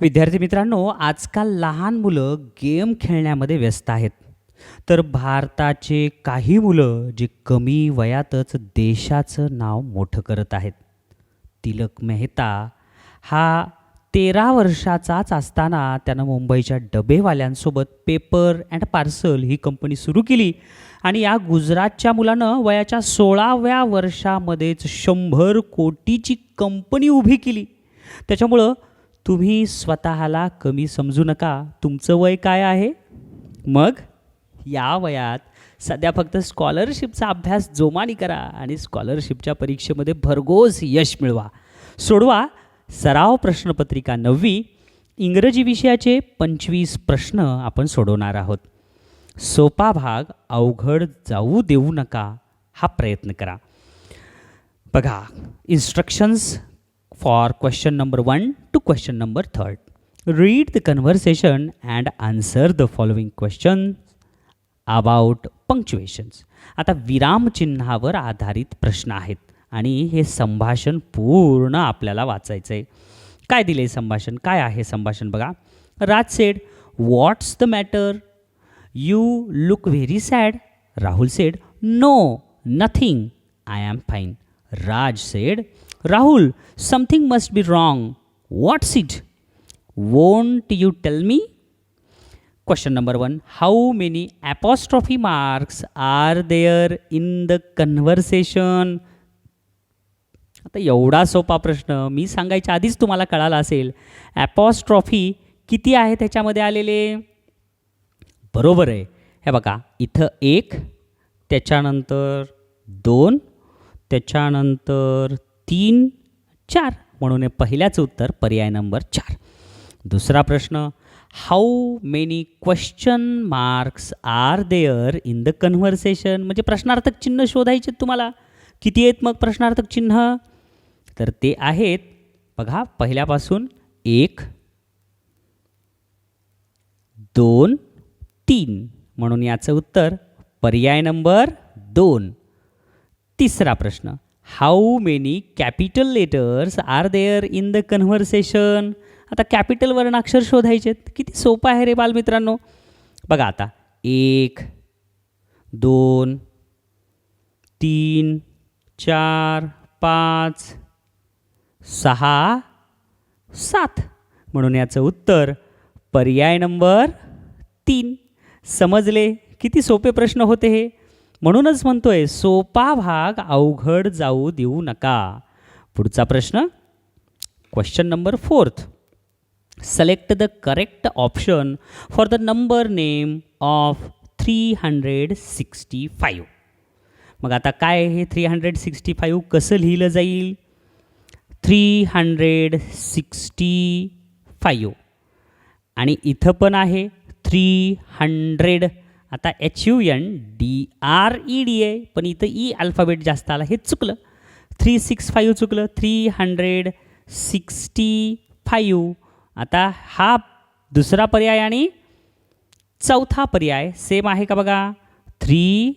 विद्यार्थी मित्रांनो आजकाल लहान मुलं गेम खेळण्यामध्ये व्यस्त आहेत. तर भारताचे काही मुलं जे कमी वयातच देशाचं नाव मोठं करत आहेत. तिलक मेहता हा तेरा वर्षाचाच असताना त्यानं मुंबईच्या डबेवाल्यांसोबत पेपर अँड पार्सल ही कंपनी सुरू केली आणि या गुजरातच्या मुलानं वयाच्या सोळाव्या वर्षामध्येच शंभर कोटीची कंपनी उभी केली. त्याच्यामुळं तुम्ही स्वतःला कमी समजू नका. तुमचं वय काय आहे? मग? या वयात सध्या फक्त स्कॉलरशिपचा अभ्यास जोमाने करा आणि स्कॉलरशिपच्या परीक्षेमध्ये भरघोस यश मिळवा. सोडवा सराव प्रश्नपत्रिका नववी. इंग्रजी विषयाचे पंचवीस प्रश्न आपण सोडवणार आहोत. सोपा भाग अवघड जाऊ देऊ नका. हा प्रयत्न करा. बघा instructions for question number one two question number third read the conversation and answer the following questions about punctuations आता विरामचिन्हावर आधारित प्रश्न आहेत आणि हे संभाषण पूर्ण आपल्याला वाचायचं आहे काय दिले संभाषण? काय आहे संभाषण बघा. Raj said what's the matter you look very sad Rahul said no nothing I am fine Raj said Rahul something must be wrong what's it won't you tell me Question number one How many apostrophe marks are there in the conversation? आता एवढा सोपा प्रश्न मी सांगायच्या आधीच तुम्हाला कळाला असेल. Apostrophe किती आहे त्याच्यामध्ये आलेले? बरोबर आहे. हे बघा इथं एक त्याच्यानंतर दोन त्याच्यानंतर तीन चार म्हणून पहिल्याचं उत्तर पर्याय नंबर चार. दुसरा प्रश्न how many question marks are there in the conversation म्हणजे प्रश्नार्थक चिन्ह शोधायचे तुम्हाला. किती आहेत मग प्रश्नार्थक चिन्ह? तर ते आहेत बघा पहिल्यापासून एक दोन तीन म्हणून याचं उत्तर पर्याय नंबर दोन. तिसरा प्रश्न how many capital letters are there in the conversation आता कॅपिटल वर्णाक्षर शोधायचे किती सोपं आहे रे बालमित्रांनो? बघा आता. एक दोन तीन चार पाच सहा सात. म्हणून याचं उत्तर पर्याय नंबर तीन. समजले? किती सोपे प्रश्न होते हे? म्हणूनच म्हणतोय सोपा भाग अवघड जाऊ देऊ नका. पुढचा प्रश्न? Question number fourth select the correct option for the number name of 365 मग आता काय हे थ्री हंड्रेड सिक्स्टी फाईव्ह कसं लिहिलं जाईल? थ्री हंड्रेड सिक्स्टी फाईव्ह आणि इथं पण आहे थ्री हंड्रेड आता H U N D R E D आहे पण इथं e ई अल्फाबेट जास्त आला हे चुकलं. थ्री सिक्स फाईव्ह चुकलं थ्री हंड्रेड सिक्स्टी फाईव्ह आता हा दुसरा पर्याय आणि चौथा पर्याय सेम आहे का बघा? थ्री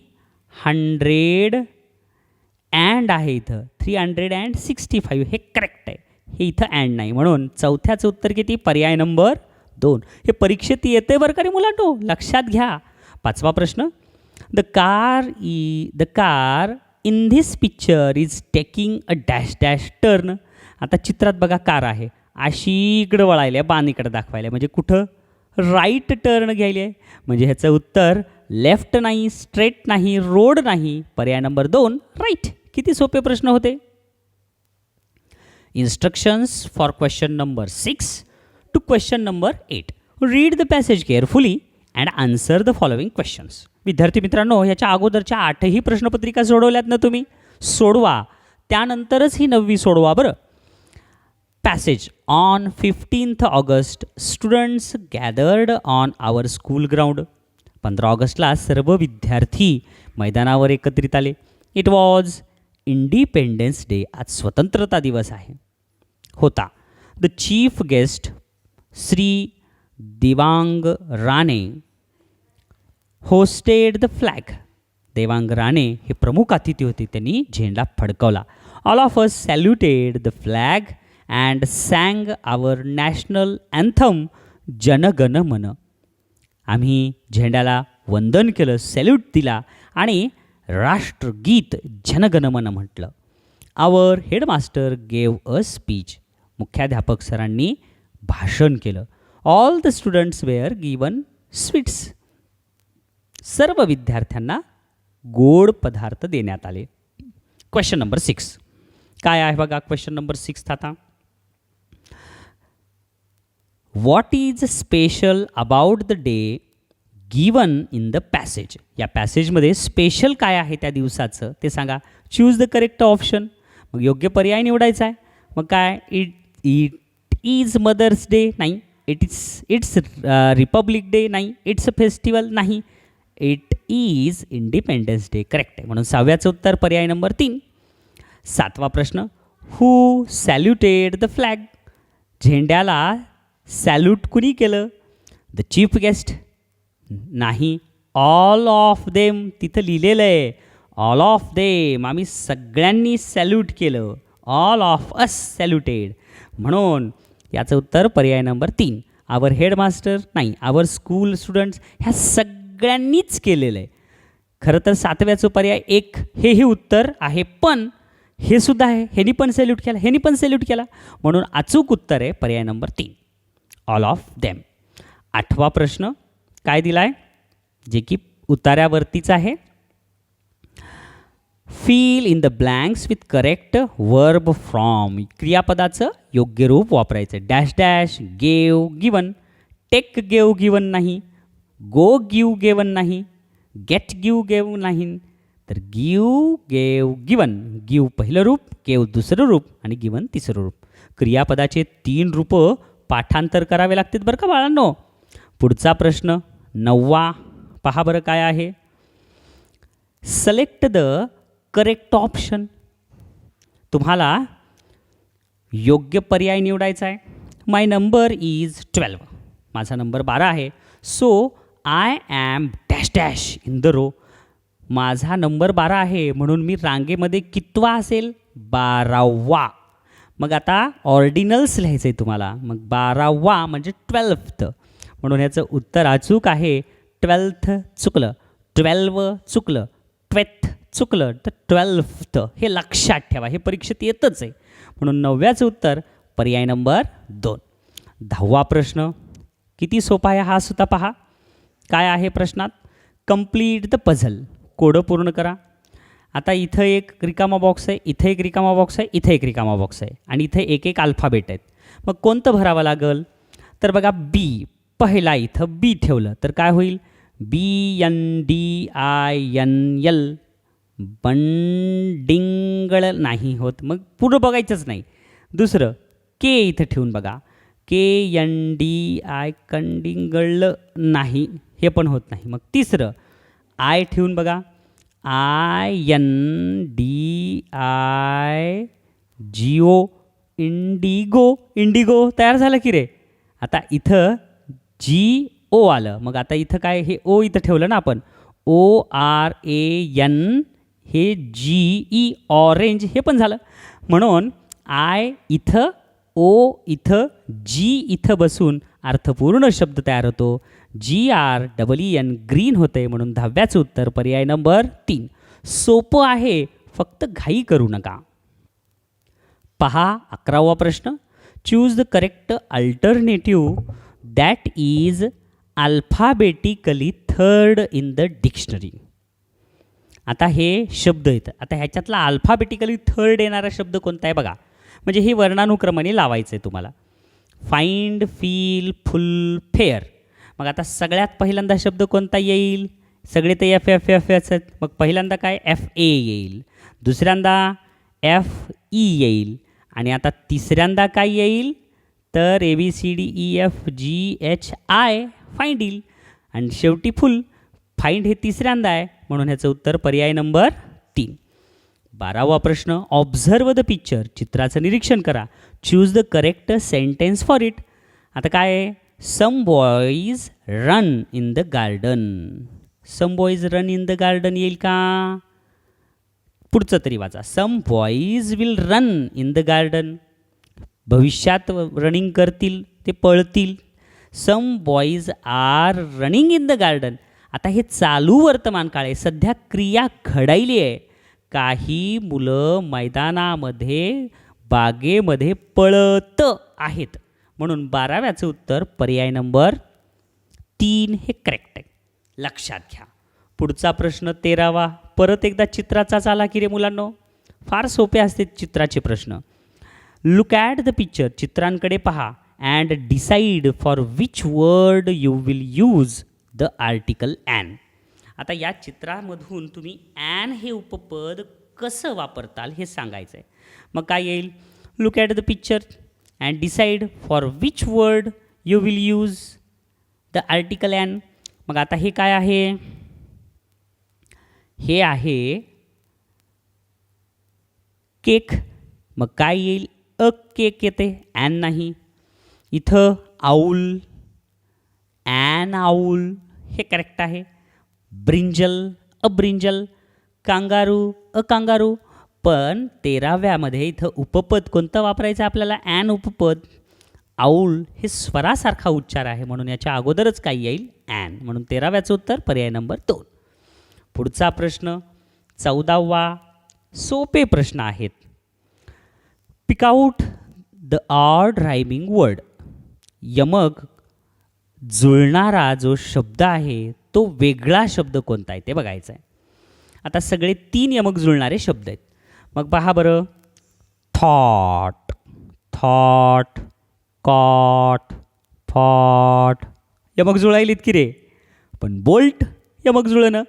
हंड्रेड अँड आहे इथं. Three hundred and sixty five हे करेक्ट आहे. हे इथं अँड नाही. म्हणून चौथ्याचं उत्तर किती? पर्याय नंबर दोन. हे परीक्षेत येते बरं का रे मुलांनो? लक्षात घ्या. पाचवा प्रश्न. The car E the car in this picture is taking a dash dash turn आता चित्रात बघा कार आहे. अशी इकडं वळायला आहे बाण इकडं दाखवायला आहे. म्हणजे कुठं? राईट टर्न घ्यायली आहे. म्हणजे ह्याचं उत्तर लेफ्ट नाही स्ट्रेट नाही रोड नाही. पर्याय नंबर दोन राईट किती सोपे प्रश्न होते? Instructions for question number six to question number eight read the passage carefully and answer the following questions विद्यार्थी मित्रांनो ह्याच्या अगोदरच्या आठही प्रश्नपत्रिका सोडवल्यात ना तुम्ही? सोडवा. त्यानंतरच ही नववी सोडवा बरं. Passage on fifteenth August students gathered on our school ground पंधरा ऑगस्टला सर्व विद्यार्थी मैदानावर एकत्रित आले. इट वॉज इंडिपेंडन्स डे आज स्वतंत्रता दिवस आहे. होता. The chief guest Shri Diwang Rane hosted the flag Devang Rane हे प्रमुख अतिथी होते. त्यांनी झेंडा फडकवला. All of us saluted the flag and sang our national anthem Janagana Mana. आम्ही झेंड्याला वंदन केलं सॅल्यूट दिला आणि राष्ट्रगीत जनगणमन म्हटलं. Our headmaster gave a speech मुख्याध्यापक सरांनी भाषण केलं. All the students were given sweets सर्व विद्यार्थ्यांना गोड पदार्थ देण्यात आले. क्वेश्चन नंबर सिक्स काय आहे बघा क्वेश्चन नंबर सिक्स आता? What is special about the day given in the passage या पॅसेजमध्ये स्पेशल काय आहे त्या दिवसाचं? ते सांगा. चूज द करेक्ट ऑप्शन मग योग्य पर्याय निवडायचा आहे. मग काय? It it is Mother's Day नाही. It is it's Republic Day नाही इट्स अ फेस्टिवल नाही. It is Independence Day correct आहे म्हणून सहाव्याचं उत्तर पर्याय नंबर तीन. सातवा प्रश्न हू सॅल्युटेड द फ्लॅग झेंड्याला सॅल्यूट कुणी केलं? द चीफ गेस्ट नाही ऑल ऑफ देम तिथं लिहिलेलं आहे ऑल ऑफ देम आम्ही सगळ्यांनी सॅल्यूट केलं ऑल ऑफ अस सॅल्युटेड म्हणून याचं उत्तर पर्याय नंबर तीन. आवर हेडमास्टर नाही आवर स्कूल स्टुडंट्स ह्या सगळ्यांनीच केलेलं आहे. खरं तर सातव्याचं पर्याय एक हेही उत्तर आहे पण हे सुद्धा आहे ह्यानी पण सॅल्यूट केला ह्यानी पण सॅल्यूट केला. म्हणून अचूक उत्तर आहे पर्याय नंबर तीन. ऑल ऑफ देम आठवा प्रश्न काय दिला आहे जे की उतार्यावरतीच आहे. Fill in the blanks with correct verb from क्रियापदाचं योग्य रूप वापरायचं. Dash dash gave given take gave given नाही. गो गिव गेवन नाही. गेट गिव गेव नाही. तर गिव गेव गिवन गिव पहिलं रूप गेव दुसरं रूप आणि गिवन तिसरं रूप. क्रियापदाचे तीन रूपं पाठांतर करावे लागतात बरं का बाळांनो? पुढचा प्रश्न नववा. पहा बरं काय आहे. सलेक्ट द करेक्ट ऑप्शन तुम्हाला योग्य पर्याय निवडायचा आहे. माय नंबर इज ट्वेल्व माझा नंबर बारा आहे. So I am dash dash in the row माझा नंबर बारा आहे म्हणून मी रांगेमध्ये कितवा असेल? बारावा. मग आता ऑर्डिनल्स लिहायचं आहे तुम्हाला. मग बारावा म्हणजे ट्वेल्थ म्हणून याचं उत्तर अचूक आहे. ट्वेल्थ चुकलं. ट्वेल्व चुकलं. ट्वेल्थ चुकलं तर ट्वेल्फ्थ हे लक्षात ठेवा हे परीक्षेत येतच आहे. म्हणून नवव्याचं उत्तर पर्याय नंबर दोन. दहावा प्रश्न किती सोपा आहे हा सुद्धा पहा. काय आहे प्रश्नात? कंप्लीट द पझल कोडं पूर्ण करा. आता इथं एक रिकामा बॉक्स आहे इथं एक रिकामा बॉक्स आहे इथं एक रिकामा बॉक्स आहे. आणि इथे एक एक अल्फाबेट आहेत. मग कोणतं भरावं लागेल? तर बघा बी पहिला इथं बी ठेवलं तर काय होईल? B N D I N L बंडिंगळ नाही होत. मग पुढं बघायचंच नाही. दुसरं के इथं ठेवून बघा. के एन डी आय कंडिंगळ नाही हे पण होत नाही. मग तिसरं आय ठेवून बघा. I N D I Jio indigo. Indigo तयार झालं की रे? आता इथं जी ओ आलं. मग आता इथं काय हे ओ इथं ठेवलं ना आपण? ओ आर ए एन हे जी ई ऑरेंज हे पण झालं. म्हणून आय इथं ओ इथं जी इथं बसून अर्थपूर्ण शब्द तयार होतो. G R double E N green होते म्हणून दहाव्याचं उत्तर पर्याय नंबर तीन. सोपं आहे फक्त घाई करू नका. पहा अकरावा प्रश्न. Choose the correct alternative that is alphabetically third in the dictionary आता हे शब्द आहेत. आता ह्याच्यातला अल्फाबेटिकली थर्ड येणारा शब्द कोणता आहे बघा. म्हणजे हे वर्णानुक्रमाने लावायचं आहे तुम्हाला. फाइंड फील फुल फेअर मग आता सगळ्यात पहिल्यांदा शब्द कोणता येईल? सगळे ते एफ एफ एफ एच आहेत. मग पहिल्यांदा काय? एफ ए येईल. दुसऱ्यांदा एफ ई e येईल. आणि आता तिसऱ्यांदा काय येईल? तर A B C D E F G H I find येईल. आणि शेवटी फुल फाईंड हे तिसऱ्यांदा आहे. म्हणून ह्याचं उत्तर पर्याय नंबर तीन. बारावा प्रश्न ऑब्झर्व द पिक्चर चित्राचं निरीक्षण करा. Choose the correct sentence for it आता काय आहे? Some boys run in the garden some boys run in the garden येईल का? पुढचं तरी वाचा. Some boys will run in the garden भविष्यात रनिंग करतील ते पळतील. Some boys are running in the garden आता हे चालू वर्तमान काळ आहे. सध्या क्रिया घडायली आहे. काही मुलं मैदानामध्ये बागेमध्ये पळत आहेत. म्हणून बाराव्याचं उत्तर पर्याय नंबर तीन हे करेक्ट आहे. लक्षात घ्या. पुढचा प्रश्न तेरावा. परत एकदा चित्राचाच आला की रे मुलांनो? फार सोपे असते चित्राचे प्रश्न. लुक ॲट द पिक्चर चित्रांकडे पहा. And decide for which word you will use the article an. आता या चित्रामधून तुम्ही ॲन हे उपपद कसं वापरताल हे सांगायचं आहे मग काय येईल? Look at the picture and decide for which word you will use the article an. मग आता हे काय आहे? हे आहे केक. मग काय येईल? अ केक येते. ॲन नाही. इथं आऊल ॲन आऊल हे करेक्ट आहे. Brinjal a brinjal kangaroo a kangaroo पण तेराव्यामध्ये इथं उपपद कोणतं वापरायचं आपल्याला? ॲन उपपद. आऊल हे स्वरासारखा उच्चार आहे म्हणून याच्या अगोदरच काय येईल? ॲन म्हणून तेराव्याचं उत्तर पर्याय नंबर दोन. पुढचा प्रश्न चौदावा सोपे प्रश्न आहेत. Pick out the odd rhyming word यमक जुळणारा जो शब्द आहे तो वेगळा शब्द कोणता आहे ते बघायचं आहे आता सगळे तीन यमक जुळणारे शब्द आहेत. मग पहा बरं. Thought thought caught fought. यमक जुळायलीत की रे. पण बोल्ट यमक जुळणं.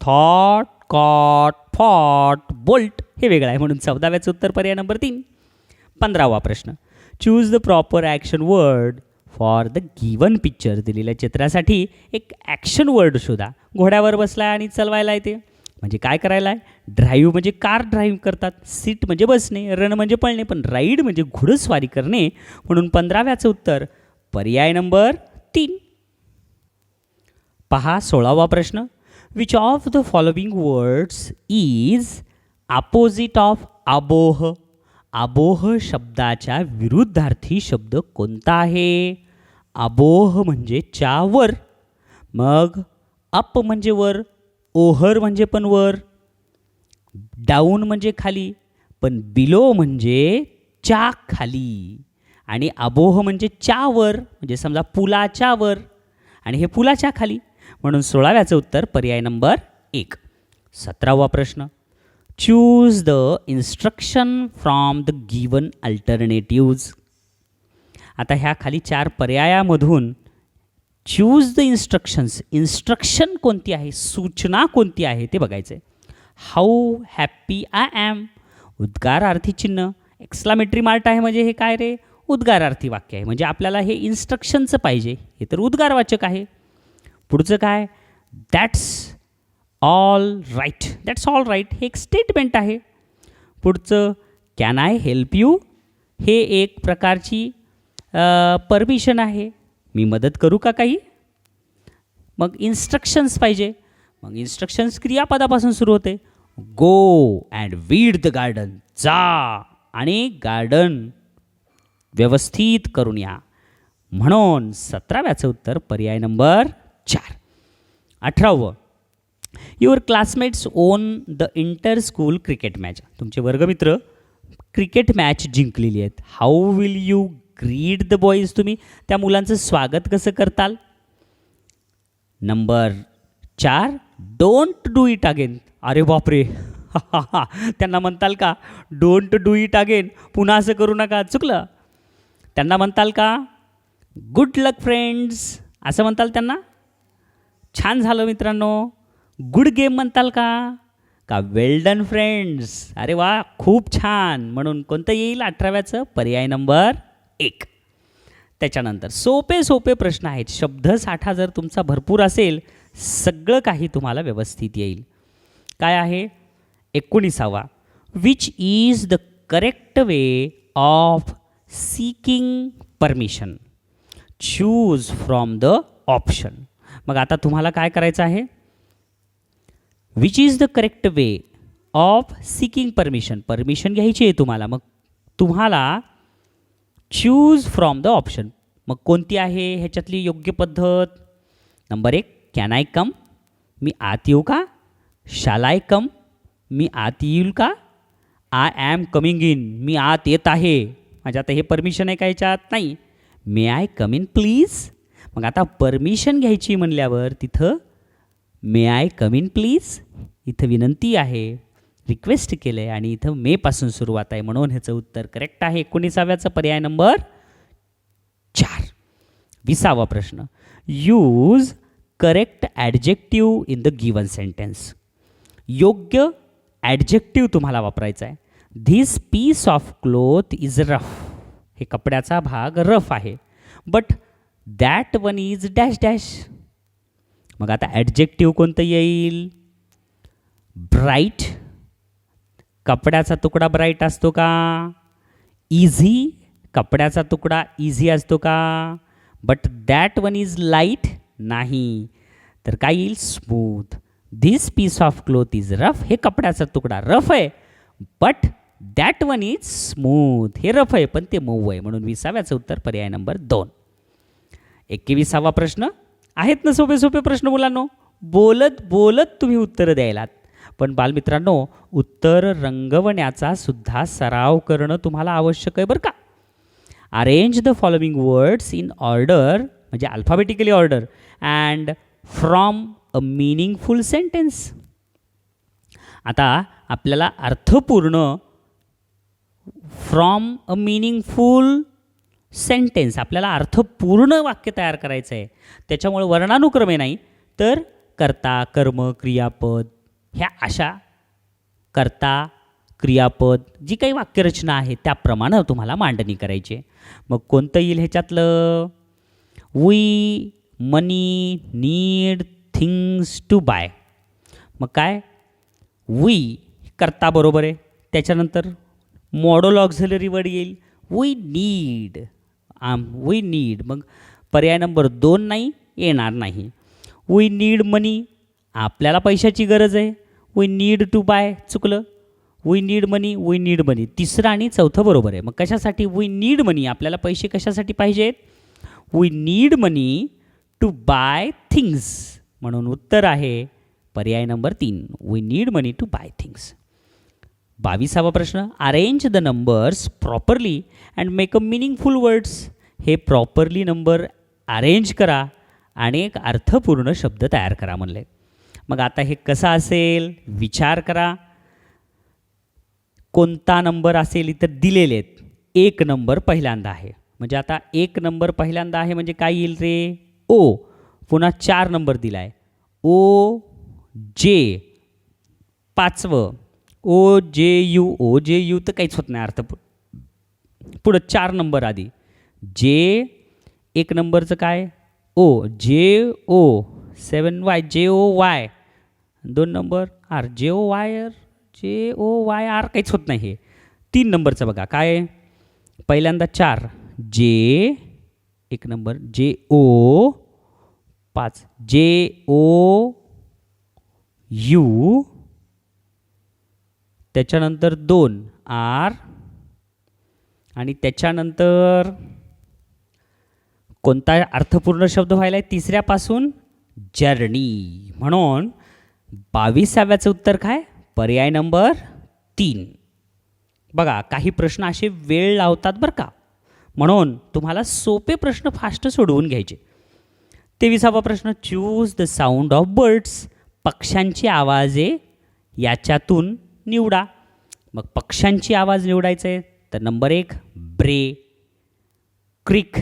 थॉट कॉट फॉट बोल्ट हे वेगळं आहे म्हणून चौदाव्याचं उत्तर पर्याय नंबर तीन. पंधरावा प्रश्न. Choose the proper action word for the given picture दिलेल्या चित्रासाठी एक ॲक्शन वर्ड शोधा. घोड्यावर बसलाय आणि चलवायला येते म्हणजे काय करायला आहे ड्राईव्ह म्हणजे कार ड्राईव्ह करतात. सीट म्हणजे बसणे. रन म्हणजे पळणे. पण राईड म्हणजे घोडस्वारी करणे. म्हणून पंधराव्याचं उत्तर पर्याय नंबर तीन. पहा सोळावा प्रश्न. Which of the following words is opposite of above above शब्दाच्या विरुद्धार्थी शब्द कोणता आहे? आबोह म्हणजे च्यावर मग अप म्हणजे वर ओहर म्हणजे पण वर डाऊन म्हणजे खाली पण बिलो म्हणजे च्या खाली. आणि अबोह म्हणजे च्यावर म्हणजे समजा पुलाच्या वर आणि हे पुलाच्या खाली. म्हणून सोळाव्याचं उत्तर पर्याय नंबर एक. सतरावा प्रश्न. Choose the instruction from the given alternatives. आता ह्या खाली चार पर्यायामधून चूज द इन्स्ट्रक्शन्स इन्स्ट्रक्शन कोणती आहे? सूचना कोणती आहे? ते बघायचं आहे हाऊ हॅप्पी आय ॲम उद्गारार्थी चिन्ह. एक्सलामेट्री मार्ट आहे म्हणजे हे काय रे? उद्गारार्थी वाक्य आहे. म्हणजे आपल्याला हे इन्स्ट्रक्शनचं पाहिजे. हे तर उद्गारवाचक आहे. पुढचं काय? That's all right that's all right हे एक स्टेटमेंट आहे. पुढचं कॅन आय हेल्प यू हे एक प्रकारची परमिशन आहे. मी मदत करू का काही? मग इन्स्ट्रक्शन्स पाहिजे. मग इन्स्ट्रक्शन्स क्रियापदापासून सुरू होते. Go and weed the garden जा आणि गार्डन व्यवस्थित करून या. म्हणून सतराव्याचं उत्तर पर्याय नंबर चार. अठरावं. Your classmates won the inter school cricket match तुमचे वर्गमित्र क्रिकेट मॅच जिंकलेली आहेत. How will you greet the boys तुम्ही? त्या मुलांचं स्वागत कसं करताल? नंबर चार डोंट डू इट अगेन अरे बापरे. त्यांना म्हणताल का? डोंट डू इट अगेन पुन्हा असं करू नका. चुकलं. त्यांना म्हणताल का? गुड लक फ्रेंड्स असं म्हणताल त्यांना? छान झालं मित्रांनो. गुड गेम म्हणताल का? का वेल्डन फ्रेंड्स अरे वा खूप छान. म्हणून कोणतं येईल? अठराव्याचं पर्याय नंबर एक. त्याच्यानंतर सोपे सोपे प्रश्न आहेत. शब्दसाठा जर तुमचा भरपूर असेल सगळं काही तुम्हाला व्यवस्थित येईल. काय आहे? एकोणीसावा. Which is the correct way of seeking permission choose from the option मग आता तुम्हाला काय करायचं आहे? Which is the correct way of seeking permission permission घ्यायची आहे तुम्हाला. मग तुम्हाला चूज फ्रॉम द ऑप्शन मग कोणती आहे ह्याच्यातली योग्य पद्धत? नंबर एक कॅन आय कम मी आत येऊ का? शाल आय कम मी आत येईल का? आय ॲम कमिंग इन मी आत येत आहे. माझ्या आता हे परमिशन आहे का ह्याच्यात नाही. May I come in please मग आता परमिशन घ्यायची म्हणल्यावर तिथं may I come in please इथं विनंती आहे. रिक्वेस्ट केलं आहे आणि इथं मेपासून सुरुवात आहे म्हणून ह्याचं उत्तर करेक्ट आहे. एकोणीसाव्याचा पर्याय नंबर चार. विसावा प्रश्न. Use correct adjective in the given sentence योग्य ॲडजेक्टिव्ह तुम्हाला वापरायचा आहे. This piece of cloth is rough हे कपड्याचा भाग रफ आहे. But that one is dash dash मग आता ॲडजेक्टिव्ह कोणतं येईल? ब्राईट कपड्याचा तुकडा ब्राईट असतो का? इझी कपड्याचा तुकडा इझी असतो का? But that one is light नाही. तर काय येईल? Smooth this piece of cloth is rough हे कपड्याचा तुकडा रफ आहे. But that one is smooth हे रफ आहे. पण ते मऊ आहे. म्हणून विसाव्याचं उत्तर पर्याय नंबर दोन. एकवीसावा प्रश्न. आहेत ना सोपे सोपे प्रश्न मुलांनो? बोलत बोलत तुम्ही उत्तरं द्यायलात. पण बालमित्रांनो उत्तर रंगवण्याचा सुद्धा सराव करणं तुम्हाला आवश्यक आहे बरं का? Arrange the following words in order म्हणजे alphabetically order and from a meaningful sentence आता आपल्याला अर्थपूर्ण फ्रॉम अ मिनिंगफुल सेंटेन्स आपल्याला अर्थपूर्ण वाक्य तयार करायचं आहे त्याच्यामुळे वर्णानुक्रमे नाही तर कर्ता कर्म क्रियापद ह्या अशा कर्ता क्रियापद जी काही वाक्यरचना आहे त्याप्रमाणे तुम्हाला मांडणी करायची आहे. मग कोणतं येईल ह्याच्यातलं? We money need things to buy मग काय? वी करता बरोबर आहे. त्याच्यानंतर मॉडल ऑक्झलरी वर्ड येईल. We need um we need मग पर्याय नंबर दोन नाही येणार नाही. वी नीड मनी आपल्याला पैशाची गरज आहे. वी नीड टू बाय चुकलं. We need money we need money तिसरं आणि चौथं बरोबर आहे. मग कशासाठी वी नीड मनी आपल्याला पैसे कशासाठी पाहिजेत? We need money to buy things म्हणून उत्तर आहे पर्याय नंबर तीन. We need money to buy things बावीसावा प्रश्न. Arrange the numbers properly and make a meaningful words हे प्रॉपरली नंबर अरेंज करा आणि एक अर्थपूर्ण शब्द तयार करा म्हणले. मग आता हे कसं असेल? विचार करा. कोणता नंबर असेल इथं दिलेले आहेत? एक नंबर पहिल्यांदा आहे. म्हणजे आता एक नंबर पहिल्यांदा आहे म्हणजे काय येईल रे? ओ. पुन्हा चार नंबर दिला आहे ओ जे पाचवं. ओ जे यू. ओ जे यू तर काहीच होत नाही अर्थ पुढं चार नंबर आधी. जे एक नंबरचं काय? ओ जे O seven Y J O Y दोन number R J O Y R J O Y R काहीच होत नाही हे. तीन नंबरचं बघा काय? पहिल्यांदा चार. जे एक नंबर जे ओ पाच. जे ओ यू. त्याच्यानंतर दोन आर. आणि त्याच्यानंतर कोणता अर्थपूर्ण शब्द व्हायला आहे तिसऱ्यापासून जर्नी. म्हणून बावीसाव्याचं उत्तर काय? पर्याय नंबर तीन. बघा काही प्रश्न असे वेळ लावतात बरं का. म्हणून तुम्हाला सोपे प्रश्न फास्ट सोडवून घ्यायचे. तेविसावा प्रश्न choose the sound of birds पक्ष्यांची आवाजे याच्यातून निवडा. मग पक्ष्यांची आवाज निवडायचं आहे तर नंबर एक ब्रे. क्रिक.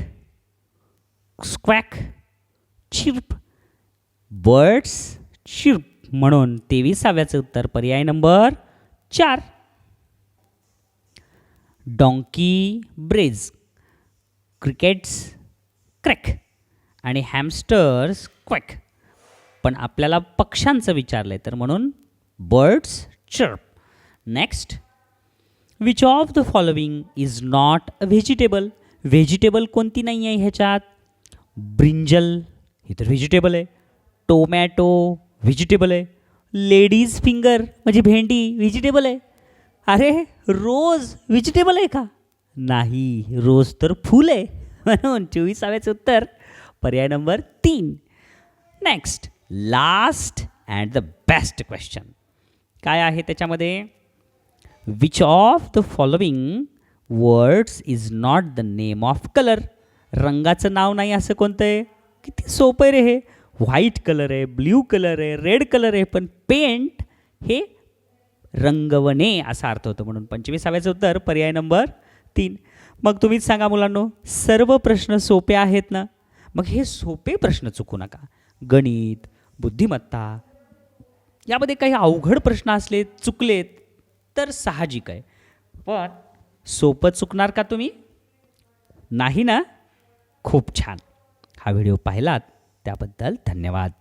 स्क्वॅक चिर्प बर्ड्स चिर्प म्हणून तेविसाव्याचं उत्तर पर्याय नंबर चार. डॉंकी ब्रेज क्रिकेट्स क्रॅक आणि हॅमस्टर्स क्वॅक पण आपल्याला पक्ष्यांचं विचारलं आहे तर म्हणून birds chirp next which of the following is not a vegetable vegetable कोणती नाही आहे ह्याच्यात? ब्रिंजल हे तर व्हेजिटेबल आहे. टोमॅटो व्हेजिटेबल आहे. लेडीज फिंगर म्हणजे भेंडी व्हेजिटेबल आहे. अरे रोज व्हेजिटेबल आहे का? नाही रोज तर फुल आहे. म्हणून चोवीसाव्याचं उत्तर पर्याय नंबर तीन. Next last and the best question काय आहे त्याच्यामध्ये? Which of the following words is not the name of colour रंगाचं नाव नाही असं कोणतं आहे? किती सोपं आहे रे हे. व्हाईट कलर आहे ब्ल्यू कलर आहे रेड कलर आहे पण पेंट हे रंगवणे असा अर्थ होतो म्हणून. पंचवीसाव्याचं उत्तर पर्याय नंबर तीन. मग तुम्हीच सांगा मुलांनो सर्व प्रश्न सोपे आहेत ना? मग हे सोपे प्रश्न चुकू नका. गणित बुद्धिमत्ता यामध्ये काही अवघड प्रश्न असले चुकलेत तर साहजिक आहे. पण सोपं चुकणार का तुम्ही? नाही ना? खूप छान. हा व्हिडिओ पाहिलात त्याबद्दल धन्यवाद.